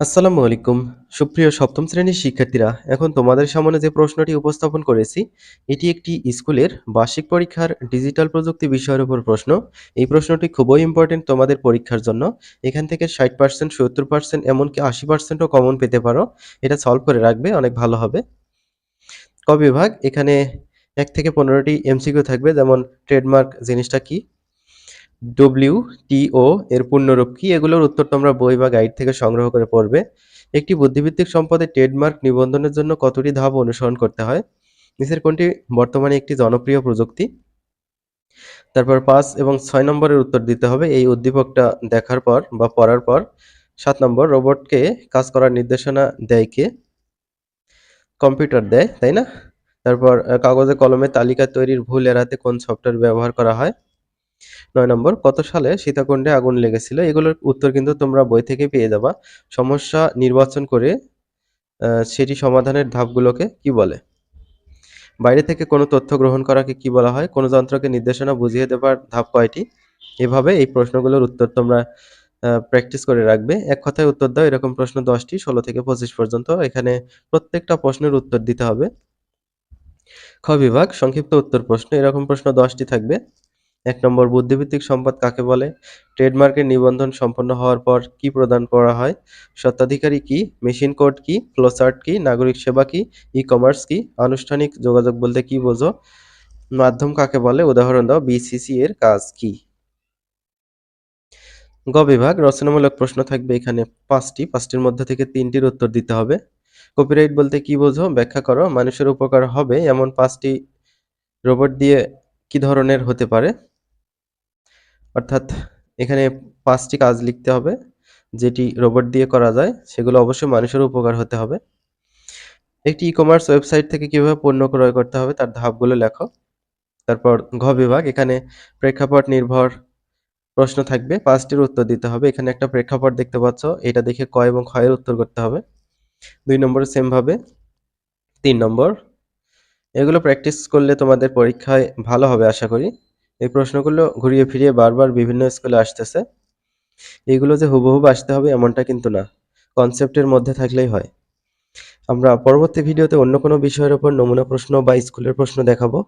আসসালামু আলাইকুম। সুপ্রিয় সপ্তম শ্রেণির শিক্ষার্থীরা, এখন তোমাদের সামনে যে প্রশ্নটি উপস্থাপন করেছি, এটি একটি স্কুলের বার্ষিক পরীক্ষার ডিজিটাল প্রযুক্তি বিষয়ের উপর প্রশ্ন। এই প্রশ্নটি খুবই ইম্পর্টেন্ট তোমাদের পরীক্ষার জন্য। এখান থেকে ষাট পার্সেন্ট সত্তর পার্সেন্ট এমনকি আশি পার্সেন্টও কমন পেতে পারো। এটা সলভ করে রাখবে, অনেক ভালো হবে। ক বিভাগ, এখানে এক থেকে পনেরোটি এমসিকিউ থাকবে, যেমন ট্রেডমার্ক জিনিসটা কি? ডব্লিউ টিও এর পূর্ণরূপ কি? এগুলোর উত্তর তোমরা বই বা গাইড থেকে সংগ্রহ করে পড়বে। একটি বুদ্ধিভিত্তিক সম্পদে ট্রেডমার্ক নিবন্ধনের জন্য কতটি ধাপ অনুসরণ করতে হয়? নিচের কোনটি বর্তমানে একটি জনপ্রিয় প্রযুক্তি? তারপর পাঁচ এবং ছয় নম্বরের উত্তর দিতে হবে। এই উদ্দীপকটা দেখার পর বা পড়ার পর সাত নম্বর, রোবটকে কাজ করার নির্দেশনা দেয় কে? কম্পিউটার দেয়, তাই না? তারপর কাগজে কলমে তালিকা তৈরির ভুল এড়াতে কোন সফটওয়্যার ব্যবহার করা হয়? নয় নম্বর, কত সালে সীতাকুণ্ডে আগুন লেগেছিল? এগুলোর উত্তর কিন্তু তোমরা বই থেকে পেয়ে যাবা। সমস্যা নির্বাচন করে সেটি সমাধানের ধাপগুলোকে কি বলে? বাইরে থেকে কোনো তথ্য গ্রহণ করাকে কি বলা হয়? কোনো যন্ত্রকে নির্দেশনা বুঝিয়ে দেবার ধাপ কয়টি? এভাবে এই প্রশ্নগুলোর উত্তর তোমরা প্র্যাকটিস করে রাখবে। এক কথায় উত্তর দাও, এরকম প্রশ্ন দশটি, ষোলো থেকে পঁচিশ পর্যন্ত। এখানে প্রত্যেকটা প্রশ্নের উত্তর দিতে হবে। খ বিভাগ, সংক্ষিপ্ত উত্তর প্রশ্ন, এরকম প্রশ্ন দশটি থাকবে। এক নম্বর বুদ্ধিভিত্তিক সম্পদ কাকে বলে? ট্রেডমার্কের নিবন্ধন সম্পন্ন হওয়ার পর কি প্রদান করা হয়? স্বত্বাধিকারী কি? মেশিন কোড কি? ফ্লোচার্ট কি? নাগরিক সেবা কি? ই কমার্স কি? আনুষ্ঠানিক যোগাযোগ বলতে কি বোঝো? মাধ্যম কাকে বলে? উদাহরণ দাও বিসিসি এর কাজ কি? গ বিভাগ, রচনামূলক প্রশ্ন থাকবে এখানে পাঁচটি, পাঁচটির মধ্যে থেকে তিনটির উত্তর দিতে হবে। কপিরাইট বলতে কি বোঝো? ব্যাখ্যা করো, মানুষের উপকার হবে এমন পাঁচটি রোবট দিয়ে কি ধরনের হতে পারে? অর্থাৎ এখানে পাঁচটি কাজ লিখতে হবে, যেটি রোবট দিয়ে করা যায়, সেগুলো অবশ্যই মানুষের উপকার হতে হবে। একটি ই কমার্স ওয়েবসাইট থেকে কীভাবে পণ্য ক্রয় করতে হবে, তার ধাপগুলো লেখো। তারপর ঘ বিভাগ, এখানে প্রেক্ষাপট নির্ভর প্রশ্ন থাকবে, পাঁচটির উত্তর দিতে হবে। এখানে একটা প্রেক্ষাপট দেখতে পাচ্ছ, এটা দেখে ক এবং ক্ষয়ের উত্তর করতে হবে। দুই নম্বরে সেম ভাবে। তিন নম্বর, এগুলো প্র্যাকটিস করলে তোমাদের পরীক্ষায় ভালো হবে, আশা করি। এই প্রশ্নগুলো ঘুরিয়ে ফিরিয়ে বারবার বিভিন্ন স্কুলে আসতেছে। এইগুলো যে হুবহুব আসতে হবে এমনটা কিন্তু না। কনসেপ্টের মধ্যে থাকলেই হয়। আমরা পরবর্তী ভিডিওতে অন্য কোনো বিষয়ের ওপর নমুনা প্রশ্ন বা স্কুলের প্রশ্ন দেখাবো।